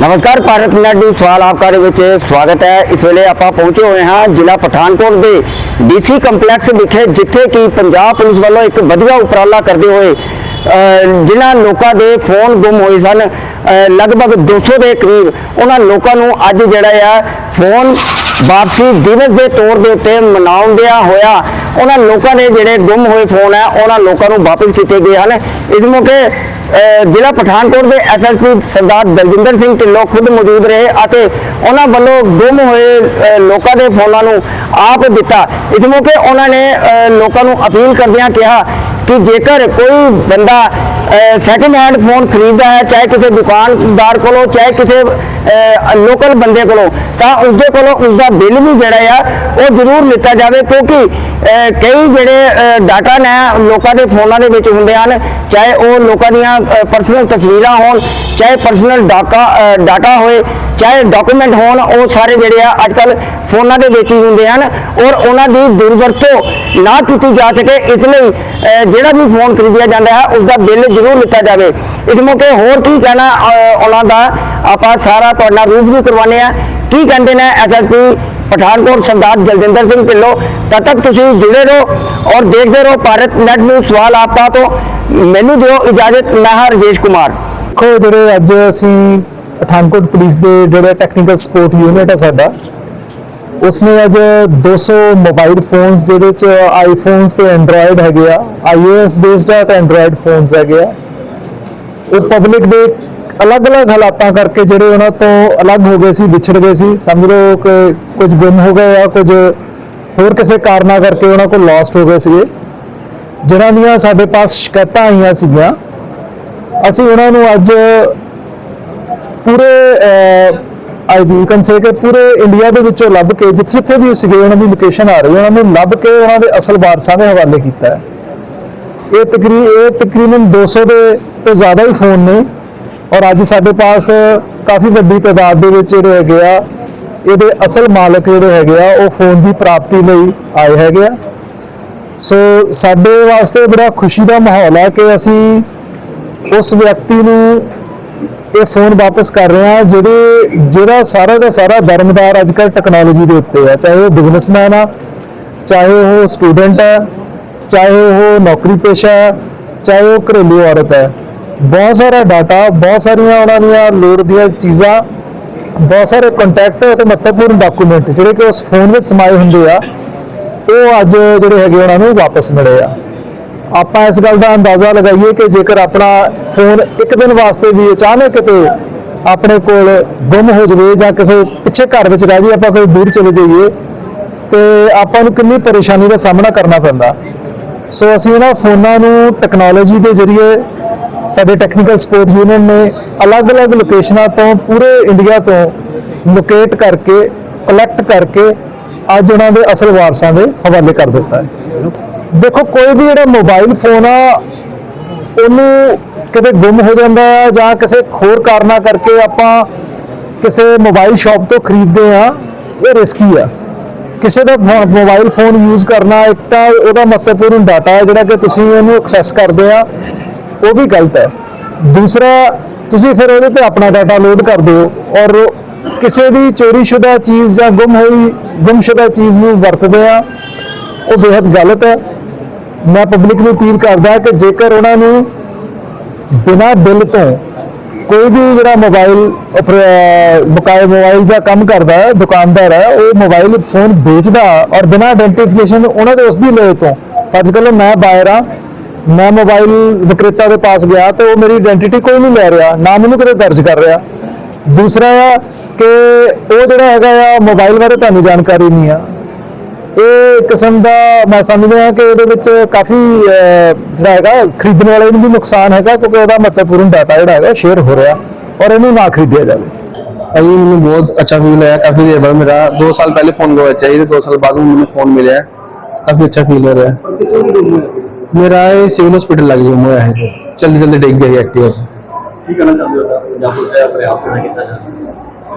ਨਮਸਕਾਰ ਭਾਰਤ ਨੈਟ ਦੀ ਸਵਾਲ ਆਪਕਾ ਦੇ ਵਿੱਚ ਸਵਾਗਤ ਹੈ। ਇਸ ਵੇਲੇ ਆਪਾਂ ਪਹੁੰਚੇ ਹੋਏ ਹਾਂ ਜ਼ਿਲ੍ਹਾ ਪਠਾਨਕੋਟ ਦੇ ਡੀਸੀ ਕੰਪਲੈਕਸ ਵਿਖੇ ਜਿੱਥੇ ਕਿ ਪੰਜਾਬ ਪੁਲਿਸ ਵੱਲੋਂ ਇੱਕ ਵਧੀਆ ਉਪਰਾਲਾ ਕਰਦੇ ਹੋਏ ਜਿਨ੍ਹਾਂ ਲੋਕਾਂ ਦੇ ਫੋਨ ਗੁੰਮ ਹੋਏ ਸਨ। ਅਹ, ਲਗਭਗ 200 ਦੇ ਕਰੀਬ ਉਹਨਾਂ ਲੋਕਾਂ ਨੂੰ ਅੱਜ ਜਿਹੜਾ ਆ ਫੋਨ ਵਾਪਸੀ ਦਿਵਸ ਦੇ ਤੌਰ ਦੇ ਉੱਤੇ ਮਨਾਉਂਦਿਆਂ ਹੋਇਆ ਉਹਨਾਂ ਲੋਕਾਂ ਦੇ ਜਿਹੜੇ ਗੁੰਮ ਹੋਏ ਫੋਨ ਹੈ, ਉਹਨਾਂ ਲੋਕਾਂ ਨੂੰ ਵਾਪਸ ਕੀਤੇ ਗਏ ਹਨ। ਇਸ ਮੌਕੇ ਜ਼ਿਲ੍ਹਾ ਪਠਾਨਕੋਟ ਦੇ ਐਸਐਸਪੀ ਸਰਦਾਰ ਦਲਜਿੰਦਰ ਸਿੰਘ ਢਿੱਲੋਂ ਖੁਦ ਮੌਜੂਦ ਰਹੇ ਅਤੇ ਉਹਨਾਂ ਵੱਲੋਂ ਗੁੰਮ ਹੋਏ ਲੋਕਾਂ ਦੇ ਫੋਨਾਂ ਨੂੰ ਆਪ ਦਿੱਤਾ। ਇਸ ਮੌਕੇ ਉਹਨਾਂ ਨੇ ਲੋਕਾਂ ਨੂੰ ਅਪੀਲ ਕਰਦਿਆਂ ਕਿਹਾ ਕਿ ਜੇਕਰ ਕੋਈ ਬੰਦਾ ਸੈਕਿੰਡ ਹੈਂਡ ਫੋਨ ਖਰੀਦਦਾ ਹੈ, ਚਾਹੇ ਕਿਸੇ ਦੁਕਾਨਦਾਰ ਕੋਲੋਂ, ਚਾਹੇ ਕਿਸੇ ਲੋਕਲ ਬੰਦੇ ਕੋਲੋਂ, ਤਾਂ ਉਸਦੇ ਕੋਲੋਂ ਉਸਦਾ ਬਿੱਲ ਵੀ ਜਿਹੜਾ ਆ, ਉਹ ਜ਼ਰੂਰ ਲਿੱਤਾ ਜਾਵੇ, ਕਿਉਂਕਿ ਕਈ ਜਿਹੜੇ ਡਾਟਾ ਨੇ ਲੋਕਾਂ ਦੇ ਫੋਨਾਂ ਦੇ ਵਿੱਚ ਹੁੰਦੇ ਹਨ, ਚਾਹੇ ਉਹ ਲੋਕਾਂ ਦੀਆਂ ਪਰਸਨਲ ਤਸਵੀਰਾਂ ਹੋਣ, ਚਾਹੇ ਪਰਸਨਲ ਡਾਟਾ ਡਾਟਾ ਹੋਏ, ਚਾਹੇ ਡਾਕੂਮੈਂਟ ਹੋਣ, ਉਹ ਸਾਰੇ ਜਿਹੜੇ ਆ ਅੱਜ ਕੱਲ ਫੋਨਾਂ ਦੇ ਵਿੱਚ ਹੀ ਹੁੰਦੇ ਹਨ, ਔਰ ਉਹਨਾਂ ਦੀ ਦੁਰਵਰਤੋਂ ਨਾ ਕੀਤੀ ਜਾ ਸਕੇ, ਇਸ ਲਈ ਜਿਹੜਾ ਵੀ ਫੋਨ ਖਰੀਦਿਆ ਜਾਂਦਾ ਹੈ ਉਸ ਦਾ ਬਿੱਲ ਜ਼ਰੂਰ ਲਿੱਤਾ ਜਾਵੇ। ਇਸ ਮੌਕੇ ਹੋਰ ਕੀ ਕਹਿਣਾ ਉਹਨਾਂ ਦਾ ਆਪਾਂ ਸਾਰਾ ਤੁਹਾਡੇ ਨਾਲ ਰੂਬਰੂ ਕਰਵਾਉਂਦੇ ਆ ਕੀ ਕਹਿੰਦੇ ਨੇ ਐਸਐਸਪੀ ਪਠਾਨਕੋਟ ਸਰਦਾਰ ਜਲਜਿੰਦਰ ਸਿੰਘ ਢਿੱਲੋਂ? ਤਦ ਤੱਕ ਤੁਸੀਂ ਜੁੜੇ ਰਹੋ ਔਰ ਦੇਖਦੇ ਰਹੋ ਭਾਰਤ ਨੈਟ ਨੂੰ ਸਵਾਲ ਆਪਕਾ ਤੋਂ। ਮੈਨੂੰ ਦਿਓ ਇਜਾਜ਼ਤ, ਮੈਂ ਹਾਂ ਰਜੇਸ਼ ਕੁਮਾਰ। ਦੇਖੋ, ਜਿਹੜੇ ਅੱਜ ਅਸੀਂ ਪਠਾਨਕੋਟ ਪੁਲਿਸ ਦੇ ਜਿਹੜਾ ਟੈਕਨੀਕਲ ਸਪੋਰਟ ਯੂਨਿਟ ਹੈ ਸਾਡਾ ਉਸਨੇ ਅੱਜ 200 ਮੋਬਾਈਲ ਫੋਨਸ ਜਿਹਦੇ ਚ ਆਈਫੋਨਸ ਤੇ ਐਂਡਰੋਇਡ ਹੈਗੇ ਆ, iOS ਬੇਸਡ ਆ ਤੇ ਐਂਡਰੋਇਡ ਫੋਨਸ ਹੈਗੇ ਆ। ਉਹ ਪਬਲਿਕ ਦੇ ਅਲੱਗ-ਅਲੱਗ ਹਾਲਾਤਾਂ ਕਰਕੇ ਜਿਹੜੇ ਉਹਨਾਂ ਤੋਂ ਅਲੱਗ ਹੋ ਗਏ ਸੀ, ਵਿਛੜ ਗਏ ਸੀ। ਸਮਝ ਲਓ ਕਿ ਕੁਝ ਗੁੰਮ ਹੋ ਗਏ ਆ, ਕੁਝ ਹੋਰ ਕਿਸੇ ਕਾਰਨਾਂ ਕਰਕੇ ਉਹਨਾਂ ਕੋਲ ਲਾਸਟ ਹੋ ਗਏ ਸੀਗੇ। ਜਿਨ੍ਹਾਂ ਦੀਆਂ ਸਾਡੇ ਪਾਸ ਸ਼ਿਕਾਇਤਾਂ ਆਈਆਂ ਸੀਗੀਆਂ। ਅਸੀਂ ਉਹਨਾਂ ਨੂੰ ਅੱਜ ਪੂਰੇ ਆਈ ਯੂ ਕੈਨ ਸੇ ਕਿ ਪੂਰੇ ਇੰਡੀਆ ਦੇ ਵਿੱਚੋਂ ਲੱਭ ਕੇ ਜਿੱਥੇ ਜਿੱਥੇ ਵੀ ਸੀਗੇ, ਉਹਨਾਂ ਦੀ ਲੋਕੇਸ਼ਨ ਆ ਰਹੀ ਉਹਨਾਂ ਨੂੰ ਲੱਭ ਕੇ ਉਹਨਾਂ ਦੇ ਅਸਲ ਵਾਰਸਾਂ ਦੇ ਹਵਾਲੇ ਕੀਤਾ ਹੈ। ਇਹ ਤਕਰੀਬ ਇਹ ਤਕਰੀਬਨ 200 ਦੇ ਤੋਂ ਜ਼ਿਆਦਾ ਹੀ ਫੋਨ ਨੇ ਔਰ ਅੱਜ ਸਾਡੇ ਪਾਸ ਕਾਫੀ ਵੱਡੀ ਤਾਦਾਦ ਦੇ ਵਿੱਚ ਜਿਹੜੇ ਹੈਗੇ ਆ, ਇਹਦੇ ਅਸਲ ਮਾਲਕ ਜਿਹੜੇ ਹੈਗੇ ਆ, ਉਹ ਫੋਨ ਦੀ ਪ੍ਰਾਪਤੀ ਲਈ ਆਏ ਹੈਗੇ ਆ। ਸੋ ਸਾਡੇ ਵਾਸਤੇ ਬੜਾ ਖੁਸ਼ੀ ਦਾ ਮਾਹੌਲ ਹੈ ਕਿ ਅਸੀਂ ਉਸ ਵਿਅਕਤੀ ਨੂੰ ਇਹ ਫੋਨ ਵਾਪਸ ਕਰ ਰਿਹਾ ਜਿਹੜੇ, ਜਿਹੜਾ ਸਾਰਾ ਦਾ ਸਾਰਾ ਦਰਮਦਾਰ ਅੱਜ ਕੱਲ੍ਹ ਟੈਕਨੋਲੋਜੀ ਦੇ ਉੱਤੇ ਆ, ਚਾਹੇ ਉਹ ਬਿਜ਼ਨਸਮੈਨ ਆ, ਚਾਹੇ ਉਹ ਸਟੂਡੈਂਟ ਹੈ ਚਾਹੇ ਉਹ ਨੌਕਰੀ ਪੇਸ਼ਾ ਹੈ ਚਾਹੇ ਉਹ ਘਰੇਲੂ ਔਰਤ ਹੈ ਬਹੁਤ ਸਾਰਾ ਡਾਟਾ ਬਹੁਤ ਸਾਰੀਆਂ ਉਹਨਾਂ ਦੀਆਂ ਲੋੜ ਦੀਆਂ ਚੀਜ਼ਾਂ, ਬਹੁਤ ਸਾਰੇ ਕੰਟੈਕਟ ਅਤੇ ਮਹੱਤਵਪੂਰਨ ਡਾਕੂਮੈਂਟ ਜਿਹੜੇ ਕਿ ਉਸ ਫੋਨ ਵਿੱਚ ਸਮਾਏ ਹੁੰਦੇ ਆ, ਉਹ ਅੱਜ ਜਿਹੜੇ ਹੈਗੇ ਉਹਨਾਂ ਨੂੰ ਵਾਪਸ ਮਿਲੇ ਆ। ਆਪਾਂ ਇਸ ਗੱਲ ਦਾ ਅੰਦਾਜ਼ਾ ਲਗਾਈਏ ਕਿ ਜੇਕਰ ਆਪਣਾ ਫੋਨ ਇੱਕ ਦਿਨ ਵਾਸਤੇ ਵੀ ਅਚਾਨਕ ਕਿਤੇ ਆਪਣੇ ਕੋਲ ਗੁੰਮ ਹੋ ਜਾਵੇ ਜਾਂ ਕਿਸੇ ਪਿੱਛੇ ਘਰ ਵਿੱਚ ਰਹਿ ਜਾਏ ਆਪਾਂ ਕੋਈ ਦੂਰ ਚਲੇ ਜਾਈਏ, ਤੇ ਆਪਾਂ ਨੂੰ ਕਿੰਨੀ ਪਰੇਸ਼ਾਨੀ ਦਾ ਸਾਹਮਣਾ ਕਰਨਾ ਪੈਂਦਾ। ਸੋ ਅਸੀਂ ਇਹਨਾਂ ਫੋਨਾਂ ਨੂੰ ਟੈਕਨੋਲੋਜੀ ਦੇ ਜ਼ਰੀਏ, ਸਾਡੇ ਟੈਕਨੀਕਲ ਸਪੋਰਟ ਯੂਨੀਅਨ ਨੇ ਅਲੱਗ-ਅਲੱਗ ਲੋਕੇਸ਼ਨਾਂ ਤੋਂ ਪੂਰੇ ਇੰਡੀਆ ਤੋਂ ਲੋਕੇਟ ਕਰਕੇ ਕਲੈਕਟ ਕਰਕੇ ਅੱਜ ਉਹਨਾਂ ਦੇ ਅਸਲ ਵਾਰਸਾਂ ਦੇ ਹਵਾਲੇ ਕਰ ਦਿੱਤਾ ਹੈ। ਦੇਖੋ, ਕੋਈ ਵੀ ਜਿਹੜਾ ਮੋਬਾਈਲ ਫੋਨ ਆ, ਉਹਨੂੰ ਕਦੇ ਗੁੰਮ ਹੋ ਜਾਂਦਾ ਹੈ ਜਾਂ ਕਿਸੇ ਹੋਰ ਕਾਰਨਾ ਕਰਕੇ ਆਪਾਂ ਕਿਸੇ ਮੋਬਾਈਲ ਸ਼ਾਪ ਤੋਂ ਖਰੀਦਦੇ ਆ, ਇਹ ਰਿਸਕੀ ਆ। ਕਿਸੇ ਦਾ ਮੋਬਾਈਲ ਫੋਨ ਯੂਜ਼ ਕਰਨਾ ਇੱਕ ਤਾਂ ਉਹਦਾ ਮਹੱਤਵਪੂਰਨ ਡਾਟਾ ਹੈ ਜਿਹੜਾ ਕਿ ਤੁਸੀਂ ਉਹਨੂੰ ਐਕਸੈਸ ਕਰਦੇ ਆ, ਉਹ ਵੀ ਗਲਤ ਹੈ। ਦੂਸਰਾ, ਤੁਸੀਂ ਫਿਰ ਉਹਦੇ ਤੇ ਆਪਣਾ ਡਾਟਾ ਲੋਡ ਕਰ ਦਿਓ ਔਰ ਕਿਸੇ ਦੀ ਚੋਰੀशुदा ਚੀਜ਼ ਜਾਂ ਗੁੰਮ ਹੋਈ ਗੁੰਮशुदा ਚੀਜ਼ ਨੂੰ ਵਰਤਦੇ ਆ, ਉਹ ਬੇहद ਗਲਤ ਹੈ। ਮੈਂ ਪਬਲਿਕ ਨੂੰ ਅਪੀਲ ਕਰਦਾ ਕਿ ਜੇਕਰ ਉਹਨਾਂ ਨੂੰ ਬਿਨਾਂ ਬਿੱਲ ਤੋਂ ਕੋਈ ਵੀ ਜਿਹੜਾ ਮੋਬਾਈਲ ਬਕਾਇਆ ਮੋਬਾਈਲ ਦਾ ਕੰਮ ਕਰਦਾ ਹੈ, ਦੁਕਾਨਦਾਰ ਹੈ, ਉਹ ਮੋਬਾਈਲ ਫੋਨ ਵੇਚਦਾ ਔਰ ਬਿਨਾਂ ਆਇਡੈਂਟੀਫਿਕੇਸ਼ਨ ਉਹਨਾਂ ਦੇ ਉਸ ਦੀ ਲੈ ਤੋਂ। ਅੱਜ ਕੱਲ੍ਹ ਮੈਂ ਬਾਹਰ ਆ ਮੈਂ ਮੋਬਾਈਲ ਵਿਕਰੇਤਾ ਦੇ ਪਾਸ ਗਿਆ ਤੇ ਉਹ ਮੇਰੀ ਆਇਡੈਂਟੀਟੀ ਕੋਈ ਨਹੀਂ ਲੈ ਰਿਹਾ, ਨਾ ਮੈਨੂੰ ਕਿਤੇ ਦਰਜ ਕਰ ਰਿਹਾ। ਦੂਸਰਾ ਆ ਕਿ ਉਹ ਜਿਹੜਾ ਹੈਗਾ ਆ ਮੋਬਾਈਲ ਬਾਰੇ ਤੁਹਾਨੂੰ ਜਾਣਕਾਰੀ ਨਹੀਂ ਆ। ਇਹ ਕਿਸਮ ਦਾ ਮੈਂ ਸਮਝਦਾ ਹਾਂ ਕਿ ਇਹਦੇ ਵਿੱਚ ਕਾਫੀ ਜਿਹੜਾ ਹੈਗਾ ਖਰੀਦਣ ਵਾਲੇ ਨੂੰ ਵੀ ਨੁਕਸਾਨ ਹੈਗਾ ਕਿਉਂਕਿ ਉਹਦਾ ਮਹੱਤਵਪੂਰਨ ਡਾਟਾ ਜਿਹੜਾ ਹੈਗਾ ਸ਼ੇਅਰ ਹੋ ਰਿਹਾ ਔਰ ਇਹਨੂੰ ਨਾ ਖਰੀਦਿਆ ਜਾਵੇ। ਅਜੀ ਮੈਨੂੰ ਬਹੁਤ ਅੱਛਾ ਫੀਲ ਹੋਇਆ ਕਾਫੀ ਦੇਰ ਬਾਅਦ ਮੇਰਾ 2 ਸਾਲ ਪਹਿਲੇ ਫੋਨ ਗਵਾਇਆ ਚਾਹੀਦਾ 2 ਸਾਲ ਬਾਅਦ ਮੈਨੂੰ ਫੋਨ ਮਿਲਿਆ। ਕਾਫੀ ਅੱਛਾ ਫੀਲ ਹੋ ਰਿਹਾ। ਮੇਰਾ ਇਹ ਸਿਵਲ ਹਸਪੀਟਲ ਲੱਗ ਗਿਆ ਹੋਇਆ ਹੈ ਜਲਦੀ ਜਲਦੀ ਡਿੱਗ ਗਿਆ ਐਕਟਿਵਾ ਠੀਕ ਹੈ ਨਾ ਚਾਹੁੰਦੇ ਹੋ? ਜਾਂ ਕੋਈ ਆਪਣੇ ਆਪ ਨਾਲ ਕੀਤਾ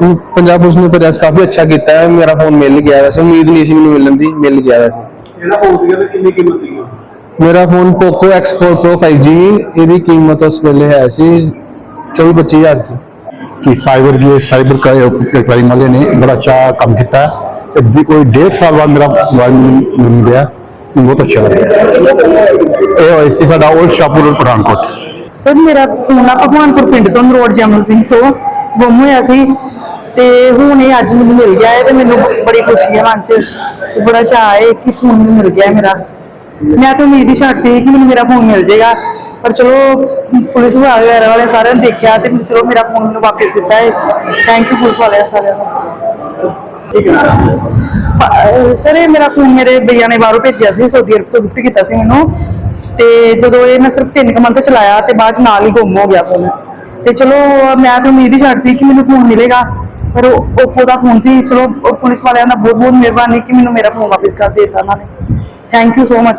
ਪੰਜਾਬ ਪੁਲਿਸ ਨੇ ਪ੍ਰਯਾਸ ਕਾਫੀ ਅੱਛਾ ਕੀਤਾ ਹੈ। ਮੇਰਾ ਫੋਨ ਮਿਲ ਗਿਆ ਵੈਸੇ ਉਮੀਦ ਨਹੀਂ ਸੀ ਮੈਨੂੰ ਮਿਲਣ ਦੀ ਮਿਲ ਗਿਆ ਵੈਸੇ। ਜਿਹੜਾ ਫੋਨ ਸੀਗਾ ਤੇ ਕਿੰਨੀ ਕੀਮਤ ਸੀਗੀ? ਮੇਰਾ phone Poco X4 Pro 5G ਇਹਦੀ ਕੀਮਤ ਉਸ ਵੇਲੇ ਹੈ ਸੀ 24 25000 ਸੀ। ਕਿ ਸਾਈਬਰ ਜੀ ਸਾਈਬਰ ਕ੍ਰਾਈਮ ਵਾਲੇ ਨੇ ਬੜਾ ਅੱਛਾ ਕੰਮ ਕੀਤਾ। ਤੇ ਕੋਈ 1.5 ਸਾਲ ਬਾਅਦ ਮੇਰਾ ਮੋਬਾਈਲ ਮਿਲ ਗਿਆ। ਬਹੁਤ ਅੱਛਾ ਲੱਗਿਆ। ਇਹ ਹੋਇਆ ਸੀ ਸਾਡਾ 올ਡ ਸ਼ਾਪੂਰ ਪਠਾਨਕੋਟ। ਸਰ ਮੇਰਾ ਫੋਨ ਆ ਭਗਵਾਨਪੁਰ ਪਿੰਡ ਤੋਂ ਨਰੋੜ ਜਮਲ ਸਿੰਘ ਤੋਂ। ਗੁੰਮ ਹੋਇਆ ਸੀ। ਤੇ ਹੁਣ ਇਹ ਅੱਜ ਮੈਨੂੰ ਮਿਲ ਗਿਆ ਹੈ ਤੇ ਮੈਨੂੰ ਬੜੀ ਖੁਸ਼ੀ ਹੈ ਮਨ 'ਚ ਤੇ ਬੜਾ ਚਾਅ ਹੈ ਕਿ ਫੋਨ ਮੈਨੂੰ ਮਿਲ ਗਿਆ ਹੈ ਮੇਰਾ। ਮੈਂ ਤਾਂ ਉਮੀਦ ਹੀ ਛੱਡਤੀ ਸੀ ਕਿ ਮੈਨੂੰ ਮੇਰਾ ਫੋਨ ਮਿਲ ਜਾਏਗਾ। ਪਰ ਚਲੋ ਪੁਲਿਸ ਵਿਭਾਗ ਵਗੈਰਾ ਵਾਲੇ ਸਾਰਿਆਂ ਨੇ ਦੇਖਿਆ ਤੇ ਚਲੋ ਮੇਰਾ ਫੋਨ ਮੈਨੂੰ ਵਾਪਸ ਦਿੱਤਾ ਹੈ। ਥੈਂਕ ਯੂ ਪੁਲਿਸ ਵਾਲਿਆਂ ਸਾਰਿਆਂ ਦਾ ਸਰ ਇਹ ਮੇਰਾ ਫੋਨ ਮੇਰੇ ਭਈਆ ਨੇ ਬਾਹਰੋਂ ਭੇਜਿਆ ਸੀ ਸਊਦੀ ਅਰਬ ਤੋਂ ਗਿਫਟ ਕੀਤਾ ਸੀ ਮੈਨੂੰ। ਤੇ ਜਦੋਂ ਇਹ ਮੈਂ ਸਿਰਫ 3 ਮੰਥ ਚਲਾਇਆ ਤੇ ਬਾਅਦ ਨਾਲ ਹੀ ਗੁੰਮ ਹੋ ਗਿਆ ਫੋਨ ਤੇ ਚਲੋ ਮੈਂ ਤਾਂ ਉਮੀਦ ਹੀ ਛੱਡਤੀ ਕਿ ਮੈਨੂੰ ਫੋਨ ਮਿਲੇਗਾ। ਪਰ ਓਪੋ ਦਾ ਫੋਨ ਸੀ, ਚਲੋ ਪੁਲਿਸ ਵਾਲਿਆਂ ਦਾ ਬਹੁਤ ਬਹੁਤ ਮਿਹਰਬਾਨੀ ਕਿ ਮੈਨੂੰ ਮੇਰਾ ਫੋਨ ਵਾਪਸ ਕਰ ਦਿੱਤਾ ਉਹਨਾਂ ਨੇ। Thank you so much